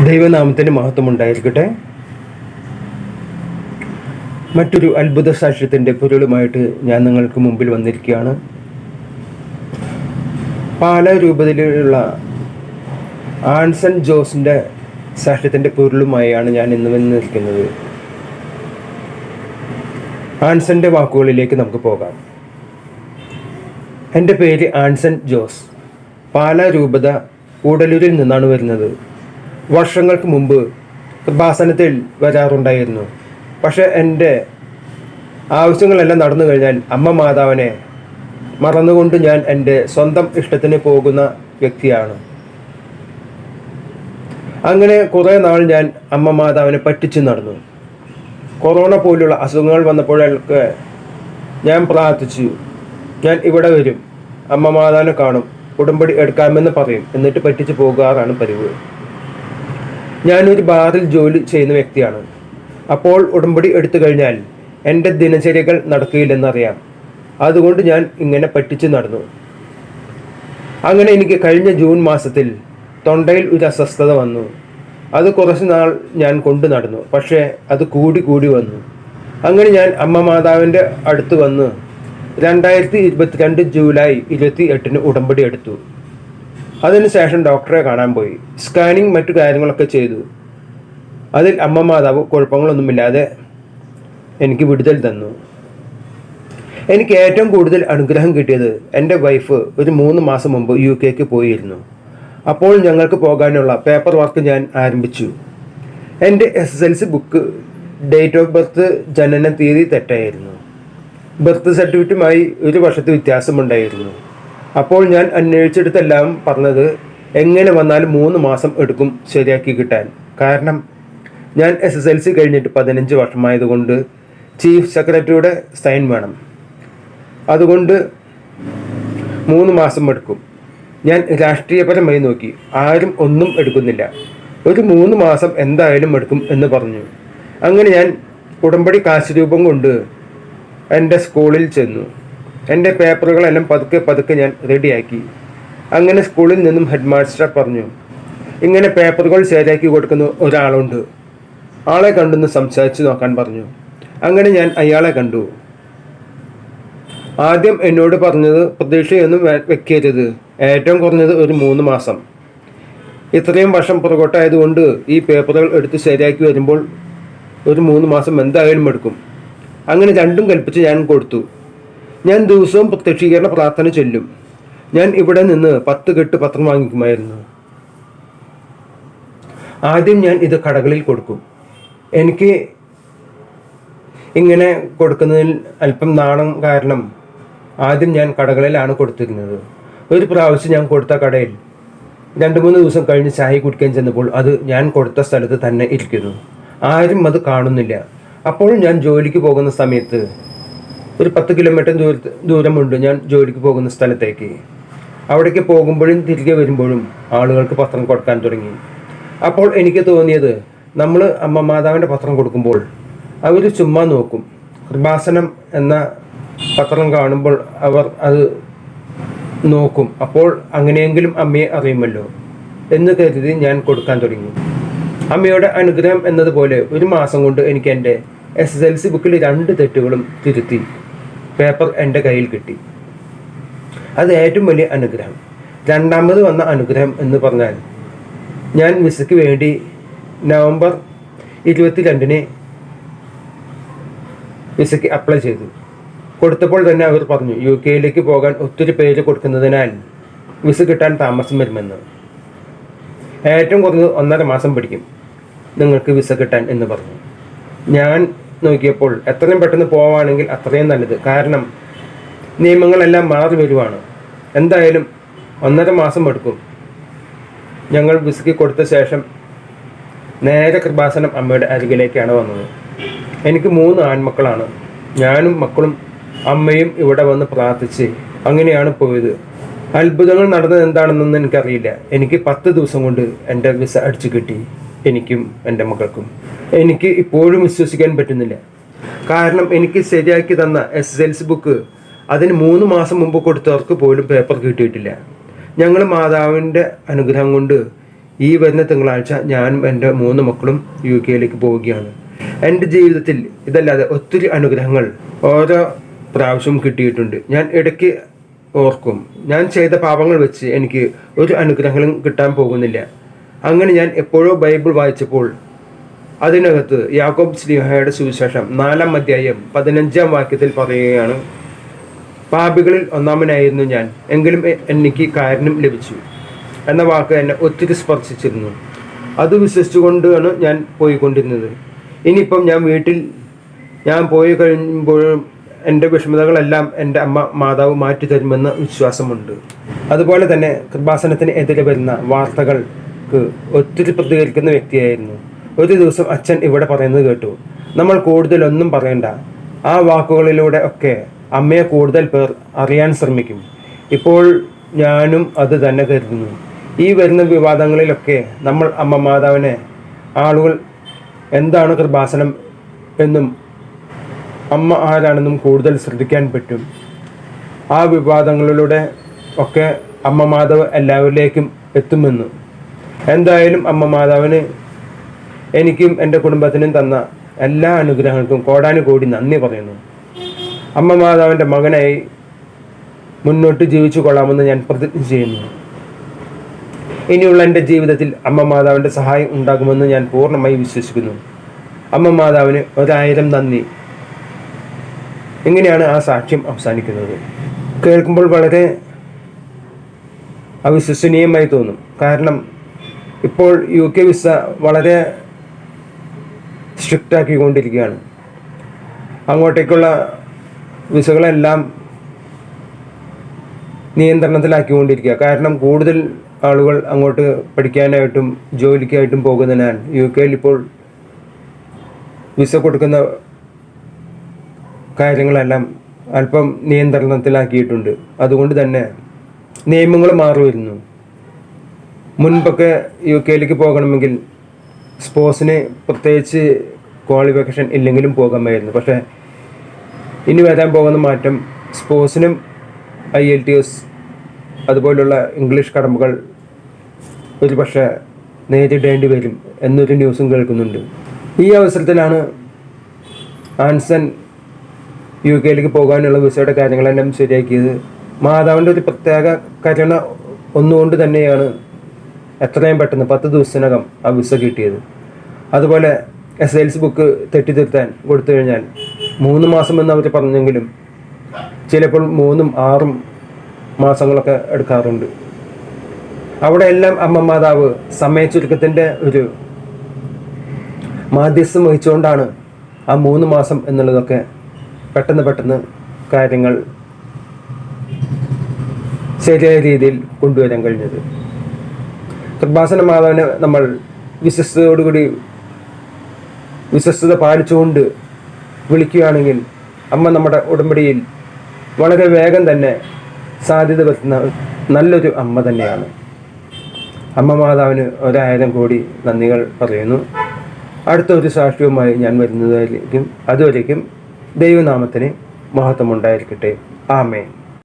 ദൈവനാമത്തിന് മഹത്വം ഉണ്ടായിരിക്കട്ടെ മറ്റൊരു അത്ഭുത സാക്ഷ്യത്തിന്റെ പൊരുളുമായിട്ട് ഞാൻ നിങ്ങൾക്ക് മുമ്പിൽ വന്നിരിക്കുകയാണ്. പാല രൂപതയിലുള്ള ആൻസൺ ജോസിന്റെ സാക്ഷ്യത്തിന്റെ പൊരുളുമായാണ് ഞാൻ ഇന്ന് വന്നിരിക്കുന്നത്. ആൻസന്റെ വാക്കുകളിലേക്ക് നമുക്ക് പോകാം. എന്റെ പേര് ആൻസൺ ജോസ്. പാല രൂപത കൂടലൂരിൽ നിന്നാണ് വരുന്നത്. വർഷങ്ങൾക്ക് മുമ്പ് കൃപാസനത്തിൽ വരാറുണ്ടായിരുന്നു. പക്ഷെ എന്റെ ആവശ്യങ്ങളെല്ലാം നടന്നു കഴിഞ്ഞാൽ അമ്മ മാതാവിനെ മറന്നുകൊണ്ട് ഞാൻ എന്റെ സ്വന്തം ഇഷ്ടത്തിന് പോകുന്ന വ്യക്തിയാണ്. അങ്ങനെ കുറേ നാൾ ഞാൻ അമ്മ മാതാവിനെ പറ്റിച്ചു നടന്നു. കൊറോണ പോലുള്ള അസുഖങ്ങൾ വന്നപ്പോഴൊക്കെ ഞാൻ പ്രാർത്ഥിച്ചു ഞാൻ ഇവിടെ വരും അമ്മ മാതാവിനെ കാണും ഉടമ്പടി എടുക്കാമെന്ന് പറയും എന്നിട്ട് പറ്റിച്ചു പോകാറാണ് പതിവ്. ഞാനൊരു ബാറിൽ ജോലി ചെയ്യുന്ന വ്യക്തിയാണ്. അപ്പോൾ ഉടമ്പടി എടുത്തു കഴിഞ്ഞാൽ എന്റെ ദിനചര്യകൾ നടക്കുകയില്ലെന്നറിയാം. അതുകൊണ്ട് ഞാൻ ഇങ്ങനെ പറ്റിച്ചു നടന്നു. അങ്ങനെ എനിക്ക് കഴിഞ്ഞ ജൂൺ മാസത്തിൽ തൊണ്ടയിൽ ഒരു അസ്വസ്ഥത വന്നു. അത് കുറച്ച് നാൾ ഞാൻ കൊണ്ടു നടന്നു. പക്ഷേ അത് കൂടി കൂടി വന്നു. അങ്ങനെ ഞാൻ അമ്മ മാതാവിന്റെ അടുത്ത് വന്ന് രണ്ടായിരത്തി ഇരുപത്തിരണ്ട് ജൂലൈ ഇരുപത്തി എട്ടിന് ഉടമ്പടി എടുത്തു. അതിനുശേഷം ഡോക്ടറെ കാണാൻ പോയി. സ്കാനിങ് മറ്റു കാര്യങ്ങളൊക്കെ ചെയ്തു. അതിൽ അമ്മ മാതാവ് കുഴപ്പങ്ങളൊന്നുമില്ലാതെ എനിക്ക് വിടുതൽ തന്നു. എനിക്ക് ഏറ്റവും കൂടുതൽ അനുഗ്രഹം കിട്ടിയത് എന്റെ വൈഫ് ഒരു മൂന്ന് മാസം മുമ്പ് യു കെക്ക് പോയിരുന്നു. അപ്പോൾ ഞങ്ങൾക്ക് പോകാനുള്ള പേപ്പർ വർക്ക് ഞാൻ ആരംഭിച്ചു. എന്റെ S S L C book date of birth ജനന തീയതി തെറ്റായിരുന്നു. ബർത്ത് സർട്ടിഫിക്കറ്റുമായി ഒരു വർഷത്തെ വ്യത്യാസമുണ്ടായിരുന്നു. അപ്പോൾ ഞാൻ അന്വേഷിച്ചെടുത്തെല്ലാം പറഞ്ഞത് എങ്ങനെ വന്നാലും മൂന്ന് മാസം എടുക്കും ശരിയാക്കി കിട്ടാൻ. കാരണം ഞാൻ എസ് എസ് എൽ സി കഴിഞ്ഞിട്ട് പതിനഞ്ച് വർഷമായതുകൊണ്ട് ചീഫ് സെക്രട്ടറിയുടെ സൈൻ വേണം. അതുകൊണ്ട് മൂന്ന് മാസം എടുക്കും. ഞാൻ രാഷ്ട്രീയപരമായി നോക്കി. ആരും ഒന്നും എടുക്കുന്നില്ല. ഒരു മൂന്ന് മാസം എന്തായാലും എടുക്കും എന്ന് പറഞ്ഞു. അങ്ങനെ ഞാൻ ഉടമ്പടി കാശ് രൂപം കൊണ്ട് എന്റെ സ്കൂളിൽ ചെന്നു. എന്റെ പേപ്പറുകളെല്ലാം പതുക്കെ പതുക്കെ ഞാൻ റെഡിയാക്കി. അങ്ങനെ സ്കൂളിൽ നിന്നും ഹെഡ് മാസ്റ്റർ പറഞ്ഞു ഇങ്ങനെ പേപ്പറുകൾ ശരിയാക്കി കൊടുക്കുന്ന ഒരാളുണ്ട്. ആളെ കണ്ടൊന്ന് സംസാരിച്ചു നോക്കാൻ പറഞ്ഞു. അങ്ങനെ ഞാൻ അയാളെ കണ്ടു. ആദ്യം എന്നോട് പറഞ്ഞത് പ്രതീക്ഷയൊന്നും വെക്കരുത്. ഏറ്റവും കുറഞ്ഞത് ഒരു മൂന്ന് മാസം. ഇത്രയും വർഷം പുറകോട്ടായതുകൊണ്ട് ഈ പേപ്പറുകൾ എടുത്ത് ശരിയാക്കി വരുമ്പോൾ ഒരു മൂന്ന് മാസം എന്തായാലും എടുക്കും. അങ്ങനെ രണ്ടും കൽപ്പിച്ച് ഞാൻ കൊടുത്തു. ഞാൻ ദിവസവും പ്രത്യക്ഷീകരണ പ്രാർത്ഥന ചൊല്ലും. ഞാൻ ഇവിടെ നിന്ന് പത്ത് കെട്ട് പത്രം വാങ്ങിക്കുമായിരുന്നു. ആദ്യം ഞാൻ ഇത് കടകളിൽ കൊടുക്കും. എനിക്ക് ഇങ്ങനെ കൊടുക്കുന്നതിൽ അല്പം നാണം കാരണം ആദ്യം ഞാൻ കടകളിലാണ് കൊടുത്തിരുന്നത്. ഒരു പ്രാവശ്യം ഞാൻ കൊടുത്ത കടയിൽ രണ്ട് മൂന്ന് ദിവസം കഴിഞ്ഞ് ചായ കുടിക്കാൻ ചെന്നപ്പോൾ അത് ഞാൻ കൊടുത്ത സ്ഥലത്ത് തന്നെ ഇരിക്കുന്നു. ആരും അത് കാണുന്നില്ല. അപ്പോൾ ഞാൻ ജോലിക്ക് പോകുന്ന സമയത്ത് ഒരു പത്ത് കിലോമീറ്റർ ദൂരത്ത് ദൂരമുണ്ട്. ഞാൻ ജോലിക്ക് പോകുന്ന സ്ഥലത്തേക്ക്. അവിടേക്ക് പോകുമ്പോഴും തിരികെ വരുമ്പോഴും ആളുകൾക്ക് പത്രം കൊടുക്കാൻ തുടങ്ങി. അപ്പോൾ എനിക്ക് തോന്നിയത് നമ്മൾ അമ്മ മാതാവിന്റെ പത്രം കൊടുക്കുമ്പോൾ അവർ ചുമ്മാ നോക്കും. കൃപാസനം എന്ന പത്രം കാണുമ്പോൾ അവർ അത് നോക്കും. അപ്പോൾ അങ്ങനെയെങ്കിലും അമ്മയെ അറിയുമല്ലോ എന്ന് കരുതി ഞാൻ കൊടുക്കാൻ തുടങ്ങി. അമ്മയുടെ അനുഗ്രഹം എന്നതുപോലെ ഒരു മാസം കൊണ്ട് എനിക്ക് എന്റെ എസ് എസ് എൽ സി ബുക്കിൽ രണ്ട് തെറ്റുകളും തിരുത്തി. പേപ്പർ എന്റെ കയ്യിൽ കിട്ടി. അത് ഏറ്റവും വലിയ അനുഗ്രഹം. രണ്ടാമത് വന്ന അനുഗ്രഹം എന്ന് പറഞ്ഞാൽ ഞാൻ വിസയ്ക്ക് വേണ്ടി നവംബർ ഇരുപത്തി രണ്ടിന് വിസയ്ക്ക് അപ്ലൈ ചെയ്തു. കൊടുത്തപ്പോൾ തന്നെ അവർ പറഞ്ഞു യു കെയിലേക്ക് പോകാൻ ഒത്തിരി പേര് കൊടുക്കുന്നതിനാൽ വിസ കിട്ടാൻ താമസം വരുമെന്ന്. ഏറ്റവും കുറഞ്ഞത് ഒന്നര മാസം പിടിക്കും നിങ്ങൾക്ക് വിസ കിട്ടാൻ എന്ന് പറഞ്ഞു. ഞാൻ നോക്കിയപ്പോൾ എത്രയും പെട്ടെന്ന് പോവുകയാണെങ്കിൽ അത്രയും നല്ലത്. കാരണം നിയമങ്ങളെല്ലാം മാറി വരുവാണ്. എന്തായാലും ഒന്നര മാസം എടുക്കും. ഞങ്ങൾ വിസ്കി കൊടുത്ത ശേഷം നേരെ കൃപാസനം അമ്മയുടെ അരികിലേക്കാണ് വന്നത്. എനിക്ക് മൂന്ന് ആൺമക്കളാണ്. ഞാനും മക്കളും അമ്മയും ഇവിടെ വന്ന് പ്രാർത്ഥിച്ച് അങ്ങനെയാണ് പോയത്. അത്ഭുതങ്ങൾ നടന്നത് എന്താണെന്നൊന്നും എനിക്കറിയില്ല. എനിക്ക് പത്ത് ദിവസം കൊണ്ട് എന്റെ വിസ അടിച്ചു കിട്ടി. എനിക്കും എന്റെ മക്കൾക്കും എനിക്ക് ഇപ്പോഴും വിശ്വസിക്കാൻ പറ്റുന്നില്ല. കാരണം എനിക്ക് ശരിയാക്കി തന്ന S S L C book അതിന് മൂന്ന് മാസം മുമ്പ് കൊടുത്തവർക്ക് പോലും പേപ്പർ കിട്ടിയിട്ടില്ല. ഞങ്ങൾ മാതാവിന്റെ അനുഗ്രഹം കൊണ്ട് ഈ വരുന്ന തിങ്കളാഴ്ച ഞാനും എന്റെ മൂന്ന് മക്കളും യു കെയിലേക്ക് പോവുകയാണ്. എന്റെ ജീവിതത്തിൽ ഇതല്ലാതെ ഒത്തിരി അനുഗ്രഹങ്ങൾ ഓരോ പ്രാവശ്യവും കിട്ടിയിട്ടുണ്ട്. ഞാൻ ഇടയ്ക്ക് ഓർക്കും. ഞാൻ ചെയ്ത പാപങ്ങൾ വെച്ച് എനിക്ക് ഒരു അനുഗ്രഹങ്ങളും കിട്ടാൻ പോകുന്നില്ല. അങ്ങനെ ഞാൻ എപ്പോഴോ ബൈബിൾ വായിച്ചപ്പോൾ അതിനകത്ത് യാക്കോബ് സ്നേഹയുടെ സുവിശേഷം നാലാം അധ്യായം പതിനഞ്ചാം വാക്യത്തിൽ പറയുകയാണ് പാപികളിൽ ഒന്നാമനായിരുന്നു ഞാൻ എങ്കിലും എനിക്ക് കാരണം ലഭിച്ചു എന്ന വാക്ക് എന്നെ ഒത്തിരി സ്പർശിച്ചിരുന്നു. അത് വിശ്വസിച്ചുകൊണ്ടാണ് ഞാൻ പോയിക്കൊണ്ടിരുന്നത്. ഇനിയിപ്പം ഞാൻ വീട്ടിൽ ഞാൻ പോയി കഴിയുമ്പോഴും എന്റെ വിഷമതകളെല്ലാം എന്റെ അമ്മ മാതാവ് മാറ്റി തരുമെന്ന് വിശ്വാസമുണ്ട്. അതുപോലെ തന്നെ കൃപാസനത്തിന് എതിരെ വരുന്ന വാർത്തകൾക്ക് ഒത്തിരി പ്രതികരിക്കുന്ന വ്യക്തിയായിരുന്നു. ഒരു ദിവസം അച്ഛൻ ഇവിടെ പറയുന്നത് കേട്ടു. നമ്മൾ കൂടുതലൊന്നും പറയണ്ട. ആ വാക്കുകളിലൂടെ ഒക്കെ അമ്മയെ കൂടുതൽ പേർ അറിയാൻ ശ്രമിക്കും. ഇപ്പോൾ ഞാനും അത് തന്നെ കരുതുന്നു. ഈ വരുന്ന വിവാദങ്ങളിലൊക്കെ നമ്മൾ അമ്മ മാതാവിനെ ആളുകൾ എന്താണ് കൃപാസനം എന്നും അമ്മ ആരാണെന്നും കൂടുതൽ ശ്രദ്ധിക്കാൻ പറ്റും. ആ വിവാദങ്ങളിലൂടെ ഒക്കെ അമ്മ മാതാവ് എല്ലാവരിലേക്കും എത്തുമെന്ന്. എന്തായാലും അമ്മ മാതാവിന് എനിക്കും എന്റെ കുടുംബത്തിനും തന്ന എല്ലാ അനുഗ്രഹങ്ങൾക്കും കോടാനുകോടി നന്ദി പറയുന്നു. അമ്മ മാതാവിന്റെ മകനായി മുന്നോട്ട് ജീവിച്ചു കൊള്ളാമെന്ന് ഞാൻ പ്രതിജ്ഞ ചെയ്യുന്നു. ഇനിയുള്ള എന്റെ ജീവിതത്തിൽ അമ്മ മാതാവിന്റെ സഹായം ഉണ്ടാകുമെന്ന് ഞാൻ പൂർണമായി വിശ്വസിക്കുന്നു. അമ്മ മാതാവിന് ഒരായിരം നന്ദി. ഇങ്ങനെയാണ് ആ സാക്ഷ്യം അവസാനിക്കുന്നത്. കേൾക്കുമ്പോൾ വളരെ അവിശ്വസനീയമായി തോന്നും. കാരണം ഇപ്പോൾ യു കെ വിസ വളരെ സ്ട്രിക്റ്റ് ആക്കിക്കൊണ്ടിരിക്കുകയാണ്. അങ്ങോട്ടേക്കുള്ള വിസകളെല്ലാം നിയന്ത്രണത്തിലാക്കിക്കൊണ്ടിരിക്കുക. കാരണം കൂടുതൽ ആളുകൾ അങ്ങോട്ട് പഠിക്കാനായിട്ടും ജോലിക്കായിട്ടും പോകുന്നതിനാൽ യു കെയിൽ ഇപ്പോൾ വിസ കൊടുക്കുന്ന കാര്യങ്ങളെല്ലാം അല്പം നിയന്ത്രണത്തിലാക്കിയിട്ടുണ്ട്. അതുകൊണ്ട് തന്നെ നിയമങ്ങൾ മാറി വരുന്നു മുൻപൊക്കെ യു കെയിലേക്ക് പോകണമെങ്കിൽ സ്പോർട്സിന് പ്രത്യേകിച്ച് ക്വാളിഫിക്കേഷൻ ഇല്ലെങ്കിലും പോകാമായിരുന്നു. പക്ഷേ ഇനി വരാൻ പോകുന്ന മാറ്റം സ്പോർട്സിനും ഐ എൽ ടി എസ് അതുപോലുള്ള ഇംഗ്ലീഷ് കടമ്പകൾ ഒരു പക്ഷേ നേരിടേണ്ടി വരും എന്നൊരു ന്യൂസും കേൾക്കുന്നുണ്ട്. ഈ അവസരത്തിലാണ് ആൻസൺ യു കെയിലേക്ക് പോകാനുള്ള വിസയുടെ കാര്യങ്ങളെല്ലാം ശരിയാക്കിയത്. മാതാവിന്റെ ഒരു പ്രത്യേക കരുണ ഒന്നുകൊണ്ട് തന്നെയാണ് എത്രയും പെട്ടെന്ന് പത്ത് ദിവസത്തിനകം ആ വിസ കിട്ടിയത്. അതുപോലെ എസ് എൽ സി ബുക്ക് തെറ്റിത്തിരുത്താൻ കൊടുത്തു കഴിഞ്ഞാൽ മൂന്ന് മാസം എന്ന് അവർ പറഞ്ഞെങ്കിലും ചിലപ്പോൾ മൂന്നും ആറും മാസങ്ങളൊക്കെ എടുക്കാറുണ്ട്. അവിടെ എല്ലാം അമ്മ മാതാവ് സമയ ചുരുക്കത്തിന്റെ ഒരു മാധ്യസ്ഥം വഹിച്ചുകൊണ്ടാണ് ആ മൂന്ന് മാസം എന്നുള്ളതൊക്കെ പെട്ടെന്ന് പെട്ടെന്ന് കാര്യങ്ങൾ ശരിയായ രീതിയിൽ കൊണ്ടുവരാൻ കഴിഞ്ഞത്. കൃപാസന മാതാവിനെ നമ്മൾ വിശ്വസ്തയോടുകൂടി വിശ്വസ്തത പാലിച്ചുകൊണ്ട് വിളിക്കുകയാണെങ്കിൽ അമ്മ നമ്മുടെ ഉടമ്പടിയിൽ വളരെ വേഗം തന്നെ സാധ്യത വരുത്തുന്ന നല്ലൊരു അമ്മ തന്നെയാണ്. അമ്മ മാതാവിന് ഒരായിരം കോടി നന്ദികൾ പറയുന്നു. അടുത്ത ഒരു സാക്ഷ്യവുമായി ഞാൻ വരുന്നതായിരിക്കും അതുവരേക്കും ദൈവനാമത്തിന് മഹത്വമുണ്ടായിരിക്കട്ടെ. ആമേ